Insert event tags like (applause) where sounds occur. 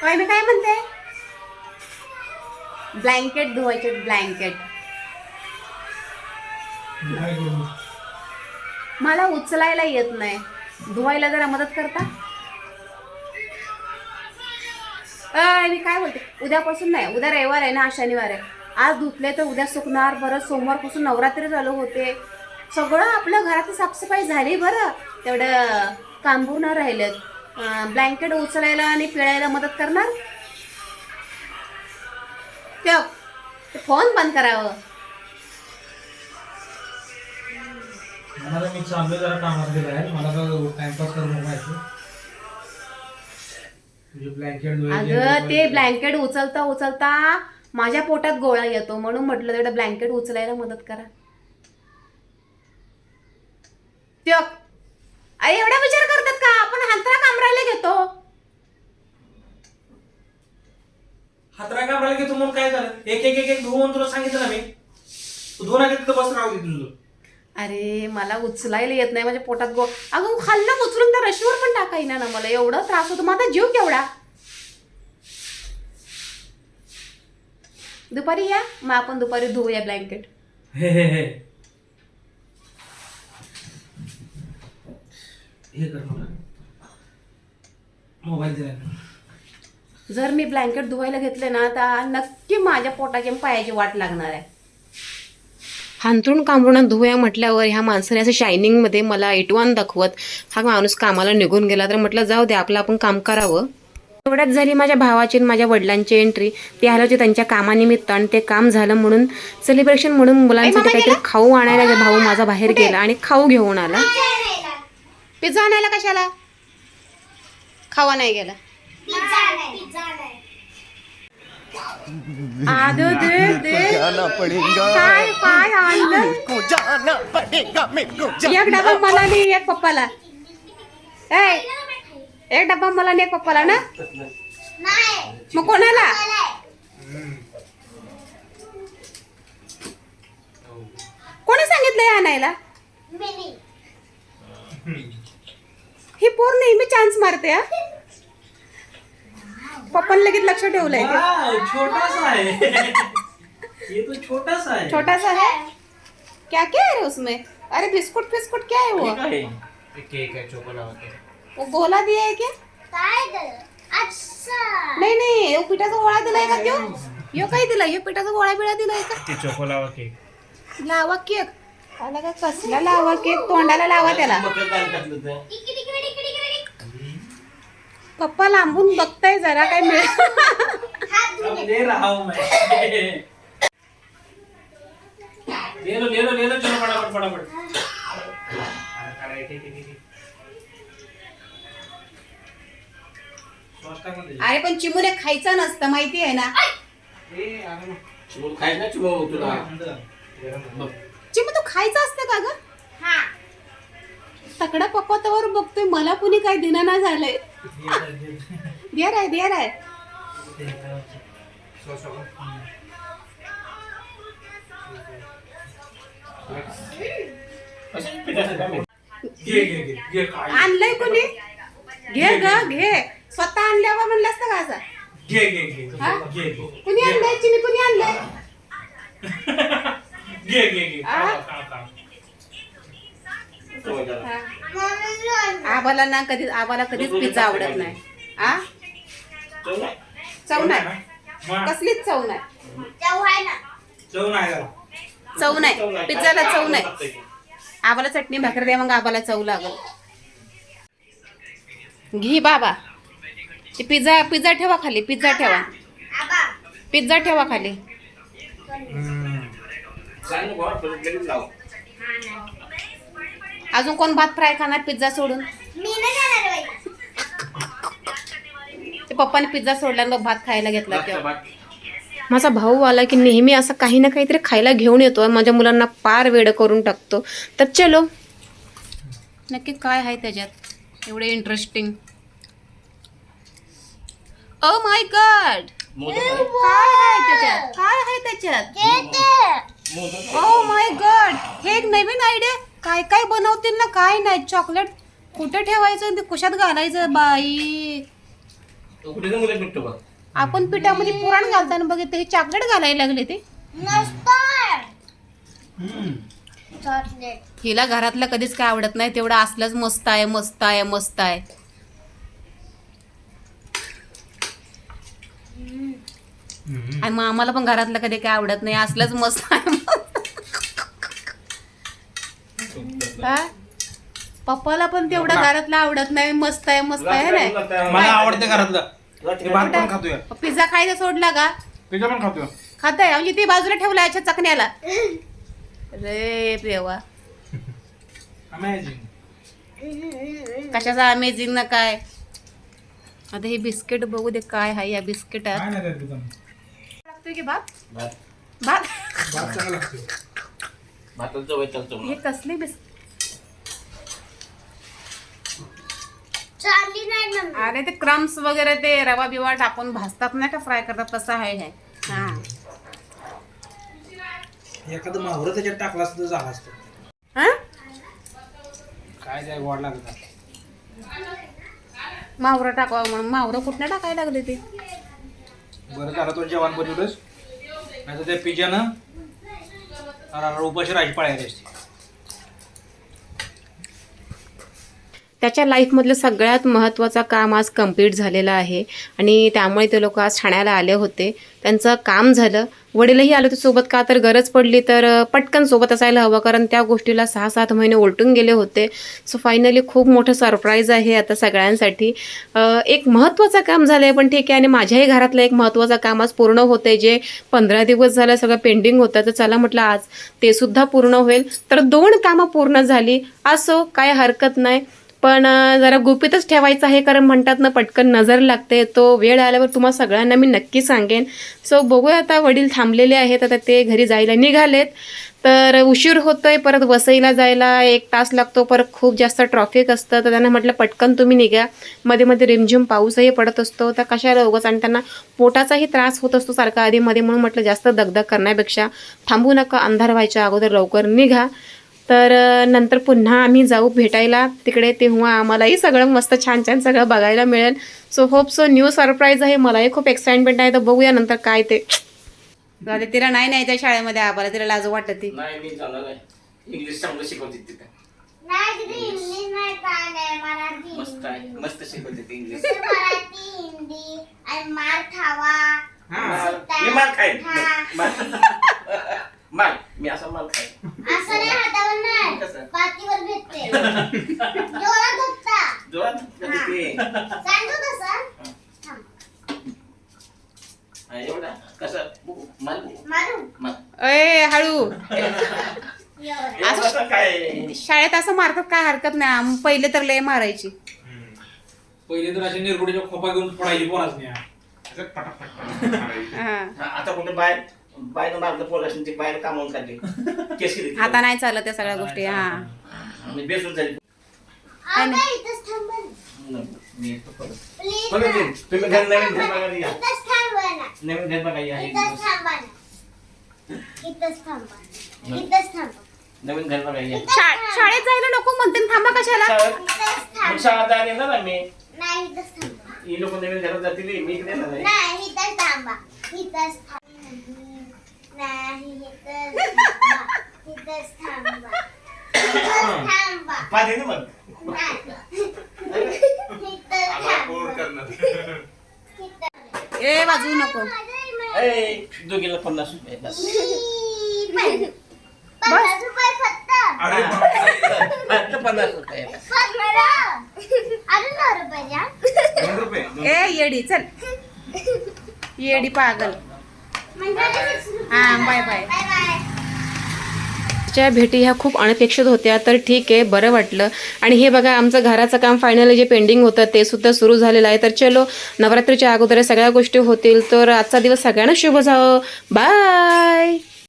काय मी काय म्हणते? ब्लँकेट धुवायचे ब्लँकेट मला उचलायला येत नाही. धुवायला जरा मदत करता? अय, मी काय बोलते? उद्यापासून नाही उद्या रविवार आहे ना आज शनिवार आहे. आज धुतले तर उद्या सुकणार बरं. सोमवारपासून नवरात्री चालू होते. सगळं आपल्या घरात साफसफाई झाली बरं. तेवढं कांबून न राहिलेत. ब्लँकेट उचलायला आणि पिळायला मदत करणार? फोन बंद करावं. मला मी चाललोय जरा कामात गेलो आहे. मला टाइमपास करू नको आहे तुझे ब्लँकेट अगं ते ब्लँकेट उचलता उचलता माझ्या पोटात गोळा येतो. म्हणून म्हटलं तेवढं ब्लँकेट उचलायला मदत करा. त्यो अरे एवढा विचार करतात का? आपण हातरा कामरायला घेतो. हातरा कामराला घेतो म्हणून काय झालं? एक एक एक एक धुवून तुला सांगितलं ना मी. तू धुवून आधी तिथं बस राहू दे तुझं. अरे मला उचलायला येत नाही माझ्या पोटात गो अगं खाल्लं उचलून त्या रशीवर पण टाकायना ना मला. एवढा त्रास होतो. माझा जीव केवढा? दुपारी या. मग आपण दुपारी धुवूया ब्लँकेट हे हे हे. हे कर मला. मोबाईल दिला जर मी ब्लँकेट धुवायला घेतले ना तर नक्की माझ्या पोटाची पायाची वाट लागणार आहे. हांतरून कांबरुणात धुवया म्हटल्यावर ह्या माणसाने असं शायनिंगमध्ये मला इटवान दाखवत हा माणूस कामाला निघून गेला तर म्हटलं जाऊ दे आपलं आपण काम करावं. एवढ्यात झाली माझ्या भावाची आणि माझ्या वडिलांची एंट्री ते आले होते त्यांच्या कामानिमित्त आणि ते काम झालं म्हणून सेलिब्रेशन म्हणून मुलांसाठी काहीतरी खाऊ आणायला भाऊ माझा बाहेर गेला आणि खाऊ घेऊन आला. पिझ्झा आणायला कशाला? खावा नाही गेला. आदो दे दे. काय काय आणलं. को जाना पड़ेगा मेरे को जा- एक डबा मला आणि एक पप्पाला. ए एक डबा मला आणि एक पप्पाला ना? मग कोणाला? कोणी सांगितलं हे आणायला ही पोर नेहमी चान्स मारते हा. पप्पाने लगेच लक्ष ठेवलंय छोटासा आहे. ये तो छोटासा है छोटा सा है क्या क्या है रे उसमें? अरे बिस्कुट फिस्कुट क्या है वो? केक है वो गोला दिया है क्या? नाही नाही यो पिठाचा गोळा दिलाय का त्यो यो काय दिलाय? यो पिठाचा गोळा बिळा दिलाय का? ते चोकोलावा केक. लावा केक. आला का कसला लावा केक? तोंडाला लावा त्याला. पप्पा लांबून बघताय जरा काय मिळ अब ले रहा हूँ मैं. ले लो ले लो ले लो चलो फटाफट फटाफट अरे, पण चिमुने खायचं नसतं माहिती आहे ना? खायचं चिमू तुला? तू खायचं असतं का ग? तकडा पप्पा तवर बघतोय मला कुणी काय दिना ना झालंय. देर आहे देर आहे आणलंय कुणी घे ग घे स्वतः आणल्यावर म्हणलं असतं का असं घे घे घे कुणी आणलंय चिमी कुणी आणलंय घे घे घे आबाला ना कधी आबाला कधीच पिझ्झा आवडत नाही. आ? चव नाही? चव नाही? मग, कसलीच चव नाही. चव नाही झाला. चव नाही. पिझ्झाला चव नाही. आबाला चटणी भाकर द्या मग आबाला चव लागल. घी बाबा. ते पिझ्झा पिझ्झा ठेवा खाली पिझ्झा ठेवा. पिझ्झा ठेवा खाली हम्म. सांग बुवा, परत लगेच लाव. अजून कोण भात फ्राय खाणार पिझ्झा सोडून? ते पप्पाने पिझ्झा सोडला आणि मग भात खायला घेतला तेव्हा. माझा भाऊ आला की नेहमी असं काही ना काहीतरी खायला घेऊन येतो. माझ्या मुलांना पार वेड करून टाकतो. तर चलो. नक्की काय आहे त्याच्यात? एवढे interesting oh my god modak. काय आहे त्याच्यात? काय आहे त्याच्यात? ओ माय गॉड हे एक नवीन आयडिया काय काय बनवतील ना काय नाही. चॉकलेट कुठे ठेवायचं आणि ते कुशात घालायचं बाई? आपण पिठामध्ये पुराण घालताना बघितलं हे चॉकलेट घालायला लागले ते. चॉकलेट. हिला घरातलं कधीच काय आवडत नाही तेवढं असलंच मस्त आहे मस्त आहे मस्त आहे. आणि मग आम्हाला पण घरातलं कधी काय आवडत नाही असलंच मस्त आहे. काय? पप्पाला पण तेवढं घरातलं आवडत नाही मस्त आहे मस्त आहे ना? मला आवडते घरातलं. ते भात पण खातोय. पिझ्झा खायचा सोडला का? पिझ्झा पण खातोय. खाताय? म्हणजे ते बाजूला ठेवला याच्या चकण्याला. रे देवा. अमेझिंग कशाचा अमेझिंग ना काय? आता हे बिस्किट बघू दे काय आहे या बिस्किटात. काय नाही त्यात दुकान लागतोय की भात? भात. भात? भात चांगला लागतोय. भाताचं हे कसले बिस्किट चालली नाही ना अरे ते क्रम्स वगैरे ते रवा बिवा टाकून भाजतात नाही का? फ्राय करतात तसं आहे हे. हा. एखादं माहुरं त्याच्यात टाकला असतं तर झालं असतं. हा? काय जाय गोड लागत मावरं टाकावं म्हणून. मावरं कुठनं टाकायला लागले ते? बरं झालं तो जेवण बनवलंस. नाही तर त्या पिझ्यानं अरे उपाशी राहायची असते त्याच्या लाईफमधलं सगळ्यात महत्त्वाचं काम आज कंप्लीट झालेलं आहे. आणि त्यामुळे ते लोक आज ठाण्याला आले होते. त्यांचं काम झालं. वडीलही आले होते सोबत का तर गरज पडली तर पटकन सोबत असायला हवं कारण त्या गोष्टीला सहा सात महिने उलटून गेले होते. सो फायनली खूप मोठं सरप्राईज आहे आता सगळ्यांसाठी. एक महत्त्वाचं काम झालं आहे पण ठीक आहे आणि माझ्याही घरातलं एक महत्त्वाचं काम आज पूर्ण होतं जे पंधरा दिवस झालं सगळं पेंडिंग होतं तर चला म्हटलं आज ते सुद्धा पूर्ण होईल. तर दोन कामं पूर्ण झाली. असो काय हरकत नाही. पण जरा गुपितच ठेवायचं आहे कारण म्हणतात ना पटकन नजर लागते. तो वेळ आल्यावर तुम्हाला सगळ्यांना मी नक्की सांगेन. सो बघूया आता वडील थांबलेले आहेत. आता ते घरी जायला निघालेत. तर उशीर होतोय परत वसईला जायला एक तास लागतो. परत खूप जास्त ट्रॉफिक असतं. तर त्यांना म्हटलं पटकन तुम्ही निघा. मध्ये मध्ये रिमझिम पाऊसही पडत असतो. तर कशाला उगाच आणि त्यांना पोटाचाही त्रास होत असतो सारखा आधीमध्ये म्हणून म्हटलं जास्त दगदग करण्यापेक्षा थांबू नका. अंधार व्हायच्या अगोदर लवकर निघा. तर नंतर पुन्हा आम्ही जाऊ भेटायला तिकडे तेव्हा आम्हालाही सगळं मस्त छान छान सगळं बघायला मिळेल. So hope so new surprise आहे. मलाही खूप एक्साइटमेंट आहे. तर बघूया नंतर काय ते. तिला नाही नाही त्या शाळेमध्ये. आम्हाला तिला लाज वाटत ती. नाही मी जाणार आहे इंग्लिश चांगलं शिकवते तिथे. नाही तिथे इंग्लिश नाही काय नाही मराठी. मस्त आहे. मस्त शिकवते ते इंग्लिश दुसरं मराठी हिंदी आणि मार खावा. मी माल खाईन. माल- माल मी असा माल असं नाही हातावर नाही कसं? पाठीवर भेटते (laughs) जोरात धक्का जोरात कधी ते? सांगतो तसं थांब. हा, एवढा? कसं? बघू, माल बघू. मारू. माल अय हळू. एवढा. एवढं कसं काय? शाळेत असं मारतात काय हरकत नाही. आम- पहिले तर लय मारायची. पहिले तर असे निरगुडीच्या खोपा घेऊन पडायची कोणाच नाही असं पटापट पटापट (laughs) मारायची. हा. हा, आता कुठे बाहेर बाहेर मारलं ते बाहेर कामावून काढले. केस केली आता नाही चालत त्या सगळ्या गोष्टी हा. मी बेसून झाली. आता इथंच थांबा ना. मी येतो परत. Please परत ना. येईन. तुम्ही घर नवीन घर बघायला या. नवीन घर बघायला या. एक दिवस. नवीन. घर बघायला या. शा- शाळेत जायला नको म्हणते न थांबा कशाला? शाळेत मग शाळा जायला येणार ना मी. ही लोक नवीन घरात जातील मी इकडे येणार नाही ना मग ए वाजवू नको. ए, दोघीला पन्नास रुपये बस. पन्नास रुपये फक्त अरे फक्त पन्नास रुपये रुपये द्या दोन रुपये दोन ए येडी चल. येडी पागल. म्हणजे. हा बाय बाय. आजच्या भेटी ह्या खूप अनपेक्षित होत्या तर ठीक आहे बरं वाटलं. आणि हे बघा आमचं घराचं काम फायनली जे पेंडिंग होतं ते सुद्धा सुरू झालेलं आहे. तर चलो नवरात्रीच्या अगोदर सगळ्या गोष्टी होतील तर आजचा दिवस सगळ्यांना शुभ जावं. बाय